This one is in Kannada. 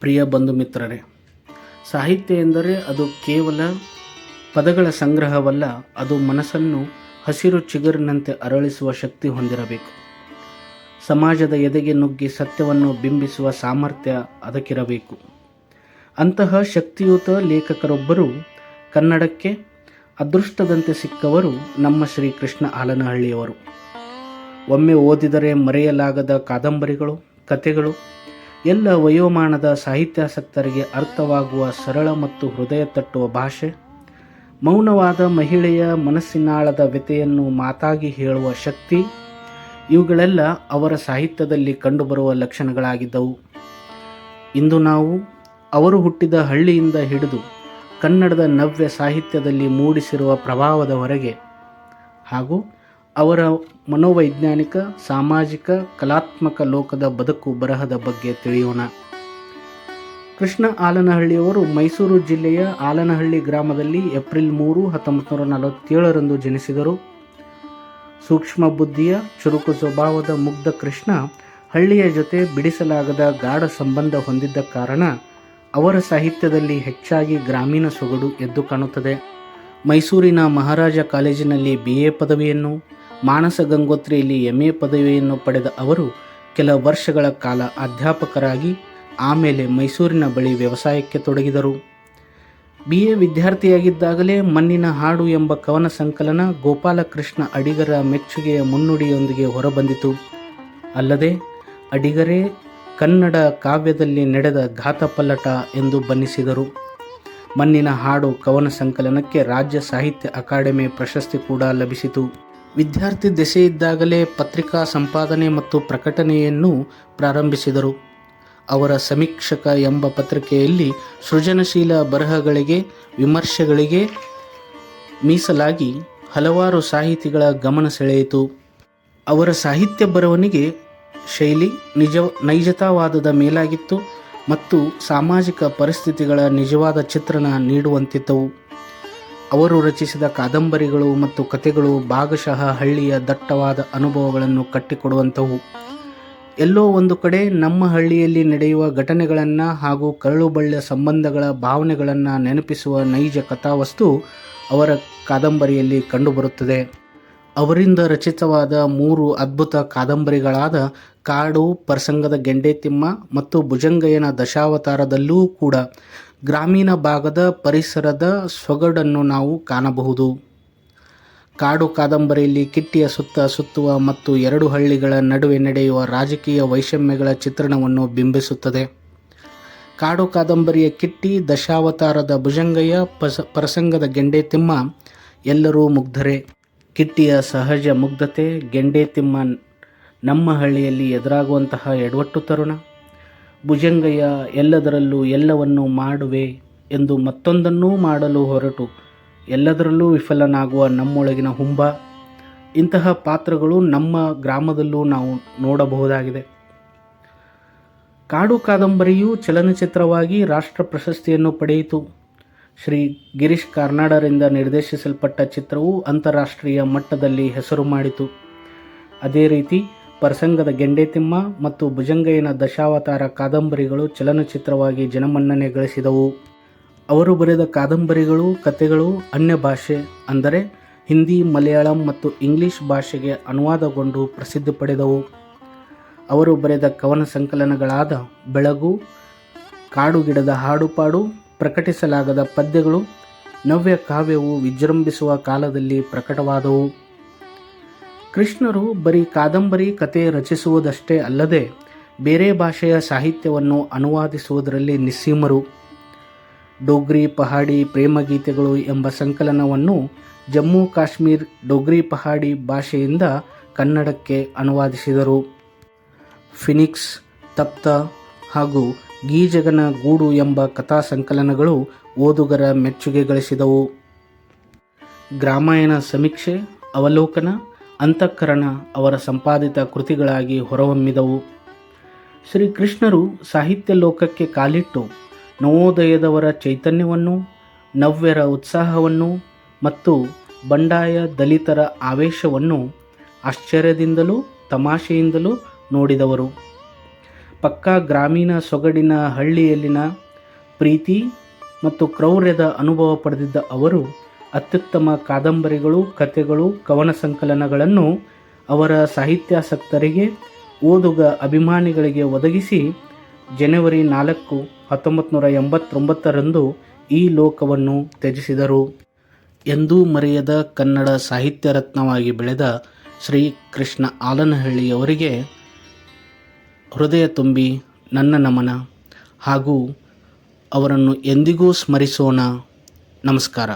ಪ್ರಿಯ ಬಂಧು ಮಿತ್ರರೇ, ಸಾಹಿತ್ಯ ಎಂದರೆ ಅದು ಕೇವಲ ಪದಗಳ ಸಂಗ್ರಹವಲ್ಲ, ಅದು ಮನಸ್ಸನ್ನು ಹಸಿರು ಚಿಗುರಿನಂತೆ ಅರಳಿಸುವ ಶಕ್ತಿ ಹೊಂದಿರಬೇಕು. ಸಮಾಜದ ಎದೆಗೆ ನುಗ್ಗಿ ಸತ್ಯವನ್ನು ಬಿಂಬಿಸುವ ಸಾಮರ್ಥ್ಯ ಅದಕ್ಕಿರಬೇಕು. ಅಂತಹ ಶಕ್ತಿಯುತ ಲೇಖಕರೊಬ್ಬರು ಕನ್ನಡಕ್ಕೆ ಅದೃಷ್ಟದಂತೆ ಸಿಕ್ಕವರು ನಮ್ಮ ಶ್ರೀಕೃಷ್ಣ ಆಲನಹಳ್ಳಿಯವರು ಒಮ್ಮೆ ಓದಿದರೆ ಮರೆಯಲಾಗದ ಕಾದಂಬರಿಗಳು, ಕಥೆಗಳು ಎಲ್ಲ ವಯೋಮಾನದ ಸಾಹಿತ್ಯಾಸಕ್ತರಿಗೆ ಅರ್ಥವಾಗುವ ಸರಳ ಮತ್ತು ಹೃದಯ ತಟ್ಟುವ ಭಾಷೆ, ಮೌನವಾದ ಮಹಿಳೆಯ ಮನಸ್ಸಿನಾಳದ ವ್ಯತೆಯನ್ನು ಮಾತಾಗಿ ಹೇಳುವ ಶಕ್ತಿ, ಇವುಗಳೆಲ್ಲ ಅವರ ಸಾಹಿತ್ಯದಲ್ಲಿ ಕಂಡುಬರುವ ಲಕ್ಷಣಗಳಾಗಿದ್ದವು. ಇಂದು ನಾವು ಅವರು ಹುಟ್ಟಿದ ಹಳ್ಳಿಯಿಂದ ಹಿಡಿದು ಕನ್ನಡದ ನವ್ಯ ಸಾಹಿತ್ಯದಲ್ಲಿ ಮೂಡಿಸಿರುವ ಪ್ರಭಾವದವರೆಗೆ ಹಾಗೂ ಅವರ ಮನೋವೈಜ್ಞಾನಿಕ, ಸಾಮಾಜಿಕ, ಕಲಾತ್ಮಕ ಲೋಕದ ಬದುಕು ಬರಹದ ಬಗ್ಗೆ ತಿಳಿಯೋಣ. ಕೃಷ್ಣ ಆಲನಹಳ್ಳಿಯವರು ಮೈಸೂರು ಜಿಲ್ಲೆಯ ಆಲನಹಳ್ಳಿ ಗ್ರಾಮದಲ್ಲಿ ಏಪ್ರಿಲ್ ಮೂರು ಹತ್ತೊಂಬತ್ತು ನೂರ ನಲವತ್ತೇಳರಂದು ಜನಿಸಿದರು. ಸೂಕ್ಷ್ಮ ಬುದ್ಧಿಯ, ಚುರುಕು ಸ್ವಭಾವದ ಮುಗ್ಧ ಕೃಷ್ಣ ಹಳ್ಳಿಯ ಜೊತೆ ಬಿಡಿಸಲಾಗದ ಗಾಢ ಸಂಬಂಧ ಹೊಂದಿದ್ದ ಕಾರಣ ಅವರ ಸಾಹಿತ್ಯದಲ್ಲಿ ಹೆಚ್ಚಾಗಿ ಗ್ರಾಮೀಣ ಸೊಗಡು ಎದ್ದು ಕಾಣುತ್ತದೆ. ಮೈಸೂರಿನ ಮಹಾರಾಜ ಕಾಲೇಜಿನಲ್ಲಿ ಬಿ ಎ ಪದವಿಯನ್ನು ಮಾನಸ ಗಂಗೋತ್ರಿಯಲ್ಲಿ ಎಂ ಎ ಪದವಿಯನ್ನು ಪಡೆದ ಅವರು ಕೆಲ ವರ್ಷಗಳ ಕಾಲ ಅಧ್ಯಾಪಕರಾಗಿ, ಆಮೇಲೆ ಮೈಸೂರಿನ ಬಳಿ ವ್ಯವಸಾಯಕ್ಕೆ ತೊಡಗಿದರು. ಬಿ ಎ ವಿದ್ಯಾರ್ಥಿಯಾಗಿದ್ದಾಗಲೇ ಮಣ್ಣಿನ ಹಾಡು ಎಂಬ ಕವನ ಸಂಕಲನ ಗೋಪಾಲಕೃಷ್ಣ ಅಡಿಗರ ಮೆಚ್ಚುಗೆಯ ಮುನ್ನುಡಿಯೊಂದಿಗೆ ಹೊರಬಂದಿತು. ಅಲ್ಲದೆ, ಅಡಿಗರೇ ಕನ್ನಡ ಕಾವ್ಯದಲ್ಲಿ ನಡೆದ ಘಾತಪಲ್ಲಟ ಎಂದು ಬಣ್ಣಿಸಿದರು. ಮಣ್ಣಿನ ಹಾಡು ಕವನ ಸಂಕಲನಕ್ಕೆ ರಾಜ್ಯ ಸಾಹಿತ್ಯ ಅಕಾಡೆಮಿ ಪ್ರಶಸ್ತಿ ಕೂಡ ಲಭಿಸಿತು. ವಿದ್ಯಾರ್ಥಿ ದೆಸೆಯಿದ್ದಾಗಲೇ ಪತ್ರಿಕಾ ಸಂಪಾದನೆ ಮತ್ತು ಪ್ರಕಟಣೆಯನ್ನು ಪ್ರಾರಂಭಿಸಿದರು. ಅವರ ಸಮೀಕ್ಷಕ ಎಂಬ ಪತ್ರಿಕೆಯಲ್ಲಿ ಸೃಜನಶೀಲ ಬರಹಗಳಿಗೆ, ವಿಮರ್ಶೆಗಳಿಗೆ ಮೀಸಲಾಗಿ ಹಲವಾರು ಸಾಹಿತಿಗಳ ಗಮನ ಸೆಳೆಯಿತು. ಅವರ ಸಾಹಿತ್ಯ ಬರವಣಿಗೆ ಶೈಲಿ ನಿಜ, ನೈಜತಾವಾದದ ಮೇಲಾಗಿತ್ತು ಮತ್ತು ಸಾಮಾಜಿಕ ಪರಿಸ್ಥಿತಿಗಳ ನಿಜವಾದ ಚಿತ್ರಣ ನೀಡುವಂತಿದ್ದವು ಅವರು ರಚಿಸಿದ ಕಾದಂಬರಿಗಳು ಮತ್ತು ಕಥೆಗಳು ಭಾಗಶಃ ಹಳ್ಳಿಯ ದಟ್ಟವಾದ ಅನುಭವಗಳನ್ನು ಕಟ್ಟಿಕೊಡುವಂಥವು. ಎಲ್ಲೋ ಒಂದು ಕಡೆ ನಮ್ಮ ಹಳ್ಳಿಯಲ್ಲಿ ನಡೆಯುವ ಘಟನೆಗಳನ್ನು ಹಾಗೂ ಕರಳುಬಳ್ಳ ಸಂಬಂಧಗಳ ಭಾವನೆಗಳನ್ನು ನೆನಪಿಸುವ ನೈಜ ಕಥಾವಸ್ತು ಅವರ ಕಾದಂಬರಿಯಲ್ಲಿ ಕಂಡುಬರುತ್ತದೆ. ಅವರಿಂದ ರಚಿತವಾದ ಮೂರು ಅದ್ಭುತ ಕಾದಂಬರಿಗಳಾದ ಕಾಡು, ಪ್ರಸಂಗದ ಗೆಂಡೆತಿಮ್ಮ ಮತ್ತು ಭುಜಂಗಯ್ಯನ ದಶಾವತಾರದಲ್ಲೂ ಕೂಡ ಗ್ರಾಮೀಣ ಭಾಗದ ಪರಿಸರದ ಸೊಗಡನ್ನು ನಾವು ಕಾಣಬಹುದು. ಕಾಡು ಕಾದಂಬರಿಯಲ್ಲಿ ಕಿಟ್ಟಿಯ ಸುತ್ತ ಸುತ್ತುವ ಮತ್ತು ಎರಡು ಹಳ್ಳಿಗಳ ನಡುವೆ ನಡೆಯುವ ರಾಜಕೀಯ ವೈಷಮ್ಯಗಳ ಚಿತ್ರಣವನ್ನು ಬಿಂಬಿಸುತ್ತದೆ. ಕಾಡು ಕಾದಂಬರಿಯ ಕಿಟ್ಟಿ, ದಶಾವತಾರದ ಭುಜಂಗಯ್ಯ, ಪಸ, ಪ್ರಸಂಗದ ಗೆಂಡೆತಿಮ್ಮ ಎಲ್ಲರೂ ಮುಗ್ಧರೆ. ಕಿಟ್ಟಿಯ ಸಹಜ ಮುಗ್ಧತೆ, ಗೆಂಡೆ ತಿಮ್ಮ, ನಮ್ಮ ಹಳ್ಳಿಯಲ್ಲಿ ಎದುರಾಗುವಂತಹ ಎಡವಟ್ಟು ತರುಣ. ಭುಜಂಗಯ್ಯ ಎಲ್ಲದರಲ್ಲೂ ಎಲ್ಲವನ್ನೂ ಮಾಡುವೆ ಎಂದು ಮತ್ತೊಂದನ್ನೂ ಮಾಡಲು ಹೊರಟು. ಎಲ್ಲದರಲ್ಲೂ ವಿಫಲನಾಗುವ ನಮ್ಮೊಳಗಿನ ಹುಂಬ. ಇಂತಹ ಪಾತ್ರಗಳು ನಮ್ಮ ಗ್ರಾಮದಲ್ಲೂ ನಾವು ನೋಡಬಹುದಾಗಿದೆ. ಕಾಡು ಕಾದಂಬರಿಯು ಚಲನಚಿತ್ರವಾಗಿ ರಾಷ್ಟ್ರ ಪ್ರಶಸ್ತಿಯನ್ನು ಪಡೆಯಿತು. ಶ್ರೀ ಗಿರೀಶ್ ಕಾರ್ನಾಡರಿಂದ ನಿರ್ದೇಶಿಸಲ್ಪಟ್ಟ ಚಿತ್ರವು ಅಂತಾರಾಷ್ಟ್ರೀಯ ಮಟ್ಟದಲ್ಲಿ ಹೆಸರು ಮಾಡಿತು. ಅದೇ ರೀತಿ ಪ್ರಸಂಗದ ಗೆಂಡೆತಿಮ್ಮ ಮತ್ತು ಭುಜಂಗಯ್ಯನ ದಶಾವತಾರ ಕಾದಂಬರಿಗಳು ಚಲನಚಿತ್ರವಾಗಿ ಜನಮನ್ನಣೆ ಗಳಿಸಿದವು. ಅವರು ಬರೆದ ಕಾದಂಬರಿಗಳು, ಕಥೆಗಳು, ಅನ್ಯ ಭಾಷೆ ಅಂದರೆ ಹಿಂದಿ, ಮಲಯಾಳಂ ಮತ್ತು ಇಂಗ್ಲಿಷ್ ಭಾಷೆಗೆ ಅನುವಾದಗೊಂಡು ಪ್ರಸಿದ್ಧಿ ಪಡೆದವು. ಅವರು ಬರೆದ ಕವನ ಸಂಕಲನಗಳಾದ ಬೆಳಗು, ಕಾಡುಗಿಡದ ಹಾಡುಪಾಡು, ಪ್ರಕಟಿಸಲಾಗದ ಪದ್ಯಗಳು, ನವ್ಯ ಕಾವ್ಯವು ವಿಜೃಂಭಿಸುವ ಕಾಲದಲ್ಲಿ ಪ್ರಕಟವಾದವು. ಕೃಷ್ಣರು ಬರೀ ಕಾದಂಬರಿ ಕತೆ ರಚಿಸುವುದಷ್ಟೇ ಅಲ್ಲದೆ ಬೇರೆ ಭಾಷೆಯ ಸಾಹಿತ್ಯವನ್ನು ಅನುವಾದಿಸುವುದರಲ್ಲಿ ನಿಸ್ಸೀಮರು. ಡೋಗ್ರಿ ಪಹಾಡಿ ಪ್ರೇಮಗೀತೆಗಳು ಎಂಬ ಸಂಕಲನವನ್ನು ಜಮ್ಮು ಕಾಶ್ಮೀರ್ ಡೋಗ್ರಿ ಪಹಾಡಿ ಭಾಷೆಯಿಂದ ಕನ್ನಡಕ್ಕೆ ಅನುವಾದಿಸಿದರು. ಫಿನಿಕ್ಸ್, ತಪ್ತ ಹಾಗೂ ಗೀಜಗನ ಗೂಡು ಎಂಬ ಕಥಾ ಸಂಕಲನಗಳು ಓದುಗರ ಮೆಚ್ಚುಗೆ ಗಳಿಸಿದವು. ಗ್ರಾಮಾಯಣ ಸಮೀಕ್ಷೆ, ಅವಲೋಕನ ಅಂತಃಕರಣ ಅವರ ಸಂಪಾದಿತ ಕೃತಿಗಳಾಗಿ ಹೊರಹೊಮ್ಮಿದವು. ಶ್ರೀಕೃಷ್ಣರು ಸಾಹಿತ್ಯ ಲೋಕಕ್ಕೆ ಕಾಲಿಟ್ಟು ನವೋದಯದವರ ಚೈತನ್ಯವನ್ನು, ನವ್ಯರ ಉತ್ಸಾಹವನ್ನು ಮತ್ತು ಬಂಡಾಯ ದಲಿತರ ಆವೇಶವನ್ನು ಆಶ್ಚರ್ಯದಿಂದಲೂ ತಮಾಷೆಯಿಂದಲೂ ನೋಡಿದವರು. ಪಕ್ಕಾ ಗ್ರಾಮೀಣ ಸೊಗಡಿನ ಹಳ್ಳಿಯಲ್ಲಿನ ಪ್ರೀತಿ ಮತ್ತು ಕ್ರೌರ್ಯದ ಅನುಭವ ಪಡೆದಿದ್ದ ಅವರು ಅತ್ಯುತ್ತಮ ಕಾದಂಬರಿಗಳು, ಕಥೆಗಳು, ಕವನ ಸಂಕಲನಗಳನ್ನು ಅವರ ಸಾಹಿತ್ಯಾಸಕ್ತರಿಗೆ, ಓದುಗ ಅಭಿಮಾನಿಗಳಿಗೆ ಒದಗಿಸಿ ಜನವರಿ ನಾಲ್ಕು ಹತ್ತೊಂಬತ್ತು ನೂರ ಎಂಬತ್ತೊಂಬತ್ತರಂದು ಈ ಲೋಕವನ್ನು ತ್ಯಜಿಸಿದರು ಎಂದೂ ಮರೆಯದ ಕನ್ನಡ ಸಾಹಿತ್ಯ ರತ್ನವಾಗಿ ಬೆಳೆದ ಶ್ರೀ ಕೃಷ್ಣ ಆಲನಹಳ್ಳಿಯವರಿಗೆ ಹೃದಯ ತುಂಬಿ ನನ್ನ ನಮನ ಹಾಗೂ ಅವರನ್ನು ಎಂದಿಗೂ ಸ್ಮರಿಸೋಣ. ನಮಸ್ಕಾರ.